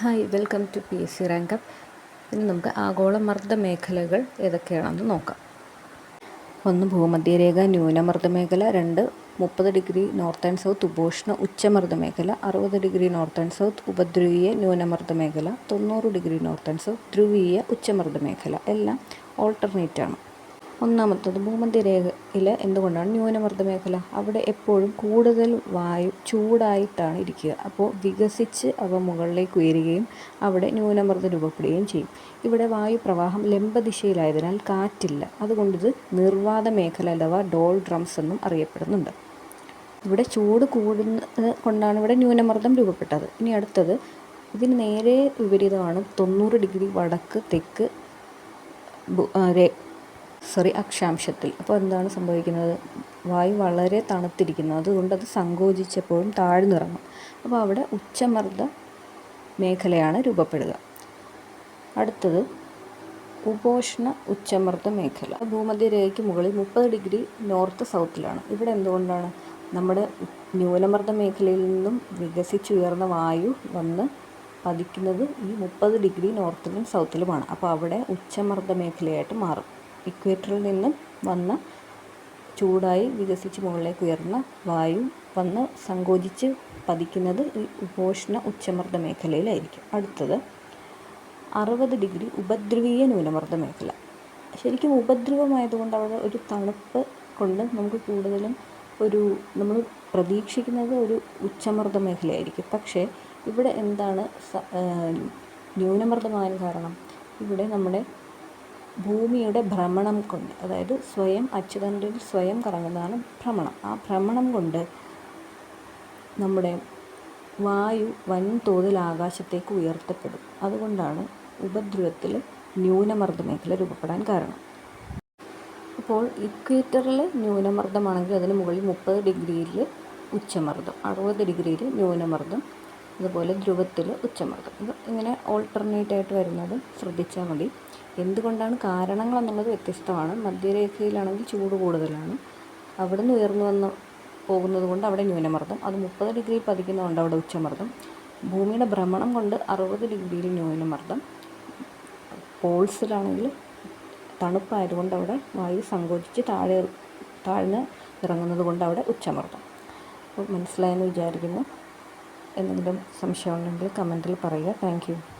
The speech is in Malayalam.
Hi welcome to P S C rank up ഇനി നമുക്ക് ആഗോള മർദ്ദ മേഖലകൾ ഏതൊക്കെയാണെന്ന് നോക്കാം. ഒന്ന് ഭൂമധ്യരേഖ ന്യൂനമർദ്ദ മേഖല രണ്ട് മുപ്പത് ഡിഗ്രി നോർത്ത് ആൻഡ് സൗത്ത് ഉപോഷ്ണ ഉച്ചമർദ്ദ മേഖല അറുപത് ഡിഗ്രി നോർത്ത് ആൻഡ് സൗത്ത് ഉപദ്രുവീയ ന്യൂനമർദ്ദ മേഖല തൊണ്ണൂറ് ഡിഗ്രി നോർത്ത് ആൻഡ് സൗത്ത് ധ്രുവീയ ഉച്ചമർദ്ദ മേഖല. എല്ലാം ഓൾട്ടർനേറ്റ് ആണ്. ഒന്നാമത്തത് ഭൂമധ്യരേഖയിൽ എന്തുകൊണ്ടാണ് ന്യൂനമർദ്ദ മേഖല അവിടെ എപ്പോഴും കൂടുതൽ വായു ചൂടായിട്ടാണ് ഇരിക്കുക. അപ്പോൾ വികസിച്ച് അവ മുകളിലേക്ക് ഉയരുകയും അവിടെ ന്യൂനമർദ്ദം രൂപപ്പെടുകയും ചെയ്യും. ഇവിടെ വായു പ്രവാഹം ലംബദിശയിലായതിനാൽ കാറ്റില്ല. അതുകൊണ്ടിത് നിർവാത മേഖല അഥവാ ഡോൾ ഡ്രംസ് എന്നും അറിയപ്പെടുന്നുണ്ട്. ഇവിടെ ചൂട് കൂടുന്നത് കൊണ്ടാണ് ഇവിടെ ന്യൂനമർദ്ദം രൂപപ്പെട്ടത്. ഇനി അടുത്തത് ഇതിന് നേരെ വിപരീതമാണ് തൊണ്ണൂറ് ഡിഗ്രി വടക്ക് തെക്ക് സോറി അക്ഷാംശത്തിൽ. അപ്പോൾ എന്താണ് സംഭവിക്കുന്നത്? വായു വളരെ തണുത്തിരിക്കുന്നു. അതുകൊണ്ട് അത് സങ്കോചിച്ചപ്പോഴും താഴ്ന്നിറങ്ങും അപ്പോൾ അവിടെ ഉച്ചമർദ്ദ മേഖലയാണ് രൂപപ്പെടുക. അടുത്തത് ഉപോഷ്ണ ഉച്ചമർദ്ദ മേഖല. ഭൂമധ്യരേഖയ്ക്ക് മുകളിൽ മുപ്പത് ഡിഗ്രി നോർത്ത് സൗത്തിലാണ്. ഇവിടെ എന്തുകൊണ്ടാണ്? നമ്മുടെ ന്യൂനമർദ്ദ മേഖലയിൽ നിന്നും വികസിച്ചുയർന്ന വായു വന്ന് പതിക്കുന്നത് ഈ മുപ്പത് ഡിഗ്രി നോർത്തിലും സൗത്തിലുമാണ്. അപ്പോൾ അവിടെ ഉച്ചമർദ്ദ മേഖലയായിട്ട് മാറും. ഇക്വേറ്ററിൽ നിന്നും വന്ന ചൂടായി വികസിച്ച് മുകളിലേക്ക് ഉയർന്ന വായു വന്ന് സങ്കോചിച്ച് പതിക്കുന്നത് ഈ ഉപോഷ്ണ ഉച്ചമർദ്ദ മേഖലയിലായിരിക്കും. അടുത്തത് അറുപത് ഡിഗ്രി ഉപദ്രവീയ ന്യൂനമർദ്ദ മേഖല. ശരിക്കും ഉപദ്രവമായതുകൊണ്ട് അവിടെ ഒരു തണുപ്പ് കൊണ്ട് നമുക്ക് കൂടുതലും ഒരു നമ്മൾ പ്രതീക്ഷിക്കുന്നത് ഒരു ഉച്ചമർദ്ദ മേഖലയായിരിക്കും. പക്ഷേ ഇവിടെ എന്താണ് ന്യൂനമർദ്ദമായ കാരണം? ഇവിടെ നമ്മുടെ ഭൂമിയുടെ ഭ്രമണം കൊണ്ട് അതായത് സ്വയം അച്ചുതണ്ടിൽ സ്വയം കറങ്ങുന്നതാണ് ഭ്രമണം. ആ ഭ്രമണം കൊണ്ട് നമ്മുടെ വായു വൻതോതിൽ ആകാശത്തേക്ക് ഉയർത്തപ്പെടും. അതുകൊണ്ടാണ് ഉപദ്രവത്തിൽ ന്യൂനമർദ്ദ മേഖല രൂപപ്പെടാൻ കാരണം. അപ്പോൾ ഇക്വേറ്ററിൽ ന്യൂനമർദ്ദമാണെങ്കിൽ അതിന് മുകളിൽ മുപ്പത് ഡിഗ്രിയിൽ ഉച്ചമർദ്ദം അറുപത് ഡിഗ്രിയിൽ ന്യൂനമർദ്ദം അതുപോലെ ധ്രുവത്തിൽ ഉച്ചമർദ്ദം ഇത് ഇങ്ങനെ ഓൾട്ടർനേറ്റ് ആയിട്ട് വരുന്നത് ശ്രദ്ധിച്ചാൽ മതി. എന്തുകൊണ്ടാണ് കാരണങ്ങൾ എന്നുള്ളത് വ്യത്യസ്തമാണ്. മധ്യരേഖയിലാണെങ്കിൽ ചൂട് കൂടുതലാണ്. അവിടെ നിന്ന് ഉയർന്നു വന്ന് പോകുന്നത് കൊണ്ട് അവിടെ ന്യൂനമർദ്ദം. അത് മുപ്പത് ഡിഗ്രി പതിക്കുന്നതുകൊണ്ട് അവിടെ ഉച്ചമർദ്ദം. ഭൂമിയുടെ ഭ്രമണം കൊണ്ട് അറുപത് ഡിഗ്രിയിൽ ന്യൂനമർദ്ദം. പോൾസിലാണെങ്കിൽ തണുപ്പായതുകൊണ്ട് അവിടെ വായു സങ്കോചിച്ച് താഴെ താഴ്ന്ന് ഇറങ്ങുന്നത് കൊണ്ട് അവിടെ ഉച്ചമർദ്ദം. അപ്പോൾ മനസ്സിലായെന്ന് വിചാരിക്കുന്നു. എന്തെങ്കിലും സംശയമുണ്ടെങ്കിൽ കമന്റിൽ പറയുക. താങ്ക്